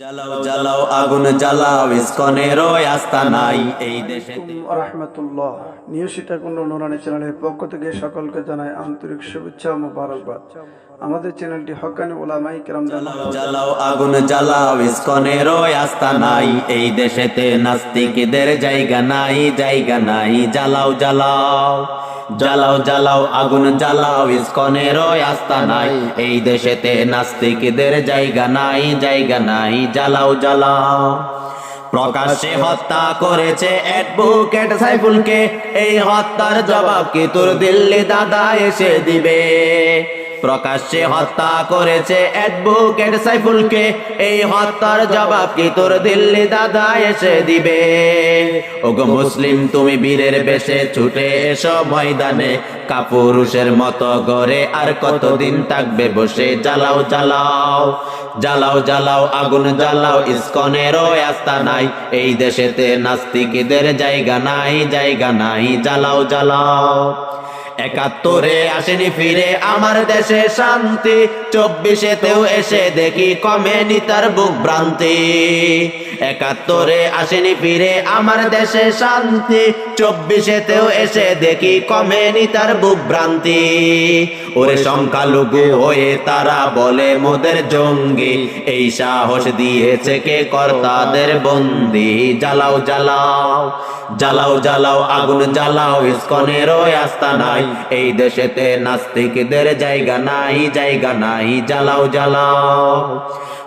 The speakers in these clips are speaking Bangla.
জ্বালাও জ্বালাও আগুন জ্বালাও ইস্কনেরও আস্থা নাই এই দেশে রহমতুল্লাহ। নিউজ সীতাকুণ্ড নোরানি চ্যানেলের পক্ষ থেকে সকলকে জানাই আন্তরিক শুভেচ্ছা ও মোবারকবাদ। আমাদের চ্যানেলটি হকানি ওলামাই কেরাম জ্বালাও আগুন জ্বালাও ইস্কনেরও আস্থা নাই এই দেশেতে। নাস্তিকদের জায়গা নাই জায়গা নাই। জ্বালাও জ্বালাও। জ্বালাও জ্বালাও, আগুন জ্বালাও, ইস্কনের আস্থা নাই। এই দেশেতে নাস্তিকদের জায়গা নাই জায়গা নাই। জ্বালাও জ্বালাও। প্রকাশ্যে হত্যা করেছে অ্যাডভোকেট সাইফুলকে। এই হত্যার জবাব কি তোর দিল্লি দাদা এসে দিবে? প্রকাশ্যে হত্যা করেছে অ্যাডভোকেট সাইফুলকে। এই হত্যার জবাব কি তোর দিল্লি দাদা এসে দিবে? ওগো মুসলিম, তুমি বীরের বেশে ছুটে এসো ময়দানে। কাপুরুষের মতো গড়ে আর কতদিন থাকবে বসে? জ্বালাও জ্বালাও জ্বালাও জ্বালাও, আগুন জ্বালাও, ইস্কনেরও আস্থা নাই। এই দেশেতে নাস্তিকদের জায়গা নাই জায়গা নাই। জ্বালাও জ্বালাও। একাত্তরে আসেনি ফিরে আমার দেশে শান্তি। চব্বিশেতেও এসে দেখি কমেনি তার বুক ভ্রান্তি। একাত্তরে আসেনি ফিরে আমার দেশে শান্তি। চব্বিশেতেও এসে দেখি কমেনি তার বুক ভ্রান্তি। ওরে সংখ্যালঘু হয়ে তারা বলে মোদের জঙ্গি। এই সাহস দিয়েছে কে কর্তাদের বন্দি? জ্বালাও জ্বালাও। জ্বালাও জ্বালাও, আগুন জ্বালাও, ইস্কনেরও আস্থা নাই। এই দেশেতে নাস্তিকদের জায়গা নাই জায়গা নাই, জ্বালাও জ্বালাও।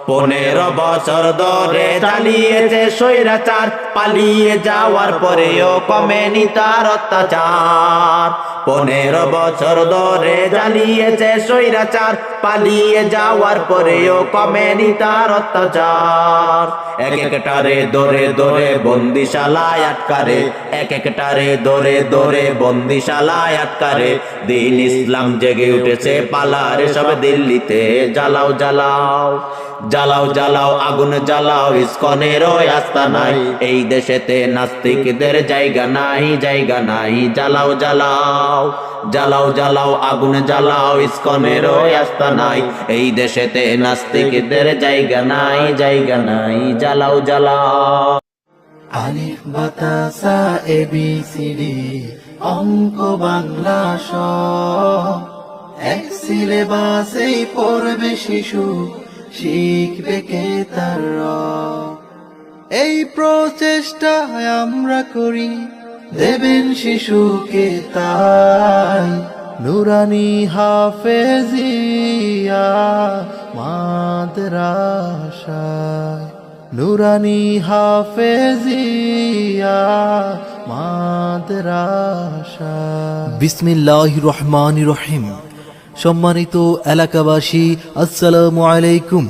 পনেরো বছর ধরে চালিয়েছে স্বৈরাচার, পালিয়ে যাওয়ার পরেও কমেনি তার অত্যাচার। পনেরো বছর ধরে জ্বালিয়েছে স্বৈরাচার, পালিয়ে যাওয়ার পরেও কমেনি তার অত্যাচার। এক একটারে দরে দরে বন্দিশালায় আটকারে, এক একটারে দরে দরে বন্দিশালায় আটকারে। দিন ইসলাম জেগে উঠেছে পালারে, সব দিল্লিতে জ্বালাও জ্বালাও। জ্বালাও জ্বালাও, আগুন জ্বালাও, ইস্কনেরও আস্থা নাই। এই দেশেতে নাস্তিকদের জায়গা নাই জায়গা নাই। জ্বালাও জ্বালাও জ্বালাও জ্বালাও, আগুন জ্বালাও, ইস্কনেরও আস্থা নাই। এই দেশেতে নাস্তিকদের জায়গা নাই জায়গা নাই। জ্বালাও জ্বালাও। আলিফ, বাতাসা এ, বি, সি, ডি, অঙ্ক, বাংলা, স। এক সিলেবাসেই পড়বে শিশু। শিখবে কে তার এই প্রচেষ্টায় আমরা করি, দেবেন শিশুকে তাই। নুরানি হাফেজিয়া মাদ্রাসায়। নুরানি হাফেজিয়া মাদ্রাসা বিসমিল্লাহ রহমান রহিম। সম্মানিত এলাকাবাসী, আসসালামু আলাইকুম।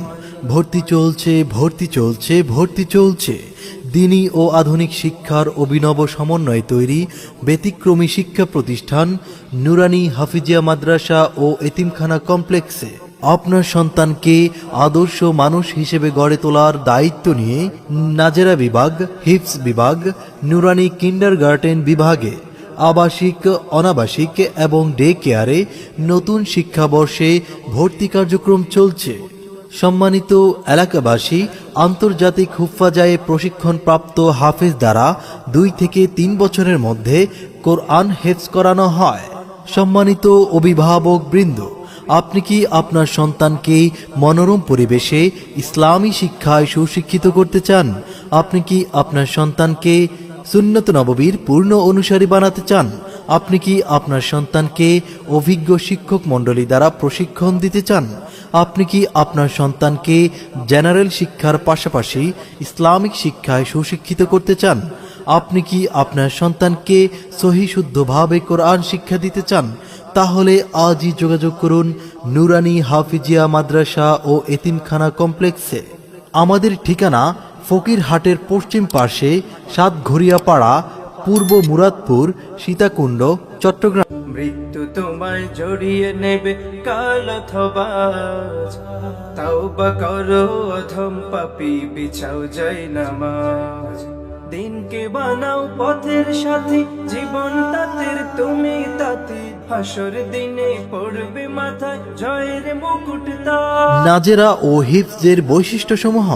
ভর্তি চলছে ভর্তি চলছে ভর্তি চলছে। দিনী ও আধুনিক শিক্ষার অভিনব সমন্বয়ে তৈরি, ব্যতিক্রমী শিক্ষা প্রতিষ্ঠান নুরানি হাফিজিয়া মাদ্রাসা ও এতিমখানা কমপ্লেক্সে। আপনার সন্তানকে আদর্শ মানুষ হিসেবে গড়ে তোলার দায়িত্ব নিয়ে নাজেরা বিভাগ হিপস বিভাগ, নুরানি কিন্ডার গার্ডেন বিভাগে আবাসিক, অনাবাসিক এবং ডে কেয়ারে নতুন শিক্ষাবর্ষে ভর্তি কার্যক্রম চলছে। সম্মানিত এলাকাবাসী, আন্তর্জাতিক হুফাজায়ে প্রশিক্ষণপ্রাপ্ত হাফেজ দ্বারা দুই থেকে তিন বছরের মধ্যে কোরআন হেফজ করানো হয়। সম্মানিত অভিভাবক বৃন্দ, আপনি কি আপনার সন্তানকে মনোরম পরিবেশে ইসলামী শিক্ষায় সুশিক্ষিত করতে চান? আপনি কি আপনার সন্তানকে সুন্নত নববীর পূর্ণ অনুসারী বানাতে চান, আপনি কি আপনার সন্তানকে অভিজ্ঞ শিক্ষক মণ্ডলী দ্বারা প্রশিক্ষণ দিতে চান? আপনি কি আপনার সন্তানকে জেনারেল শিক্ষার পাশাপাশি ইসলামিক শিক্ষায় সুশিক্ষিত করতে চান? আপনি কি আপনার সন্তানকে সহি শুদ্ধভাবে কোরআন শিক্ষা দিতে চান? তাহলে আজই যোগাযোগ করুন নুরানি হাফিজিয়া মাদ্রাসা ও এতিমখানা কমপ্লেক্সে। আমাদের ঠিকানা ফকিরহাটের পশ্চিম পার্শ্বে সাতঘরিয়াপাড়া পূর্ব মুরাদপুর সীতাকুণ্ড চট্টগ্রাম। মৃত্যু তোমায় জড়িয়ে নেবে কাল অথবা আজ। তাওবা করো অধম পাপি বিছাও যায় নামাজ। দিনকে বানাও পথের সাথে জীবন তাতের তুমি তাতে। হাসর দিনে পড়বে মাথায় জয়ের মুকুট নাজেরা ও হিফজের বৈশিষ্ট্যসমূহ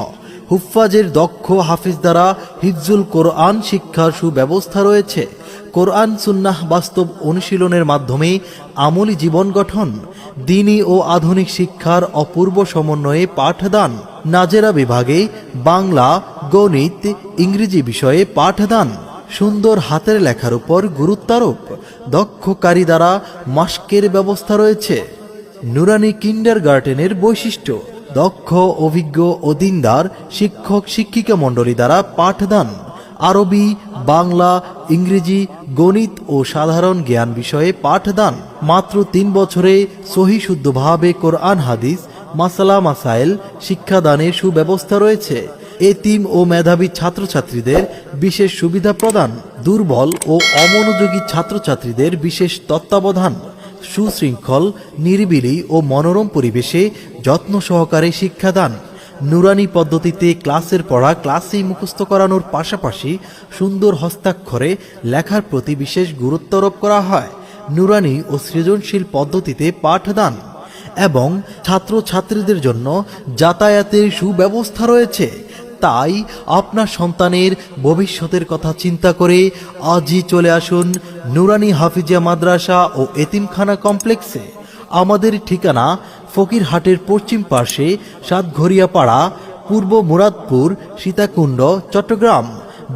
হুফাজের দক্ষ হাফিজ দ্বারা হিফজুল কোরআন শিক্ষার সুব্যবস্থা রয়েছে। কোরআন সুন্নাহ বাস্তব অনুশীলনের মাধ্যমে আমলি জীবন গঠন, দিনী ও আধুনিক শিক্ষার অপূর্ব সমন্বয়ে পাঠদান। নাজেরা বিভাগে বাংলা, গণিত, ইংরেজি বিষয়ে পাঠদান। সুন্দর হাতের লেখার উপর গুরুত্বারোপ। দক্ষ কারি দ্বারা মাস্কের ব্যবস্থা রয়েছে। নুরানি কিন্ডার গার্ডেনের বৈশিষ্ট্য। দক্ষ, অভিজ্ঞ ও দিনদার শিক্ষক, শিক্ষিকা মণ্ডলী দ্বারা পাঠদান। আরবি, বাংলা, ইংরেজি, গণিত ও সাধারণ জ্ঞান বিষয়ে পাঠদান। মাত্র তিন বছরে সহি শুদ্ধভাবে কোরআন, হাদিস, মাসালা, মাসাইল, শিক্ষাদানের সুব্যবস্থা রয়েছে। এতিম ও মেধাবী ছাত্রছাত্রীদের বিশেষ সুবিধা প্রদান, দুর্বল ও অমনোযোগী ছাত্রছাত্রীদের বিশেষ তত্ত্বাবধান। সুশৃঙ্খল, নিরিবিলি ও মনোরম পরিবেশে যত্ন সহকারে শিক্ষাদান। নুরানি পদ্ধতিতে ক্লাসের পড়া ক্লাসেই মুখস্থ করানোর পাশাপাশি সুন্দর হস্তাক্ষরে লেখার প্রতি বিশেষ গুরুত্ব আরোপ করা হয়। নুরানি ও সৃজনশীল পদ্ধতিতে পাঠদান এবং ছাত্রছাত্রীদের জন্য যাতায়াতের সুব্যবস্থা রয়েছে। তাই আপনার সন্তানের ভবিষ্যতের কথা চিন্তা করে আজই চলে আসুন নুরানি হাফিজিয়া মাদ্রাসা ও এতিমখানা কমপ্লেক্সে। আমাদের ঠিকানা ফকিরহাটের পশ্চিম পার্শ্বে সাতঘরিয়া পাড়া পূর্ব মুরাদপুর, সীতাকুণ্ড, চট্টগ্রাম।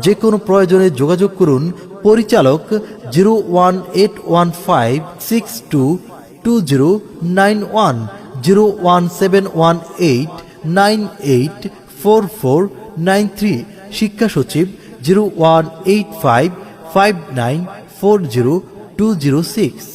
যে কোনো প্রয়োজনে যোগাযোগ করুন পরিচালক zero one eight one five six two two zero nine one, zero one seven one eight nine eight four four nine three, শিক্ষা সচিব zero one eight five five nine four zero two zero six.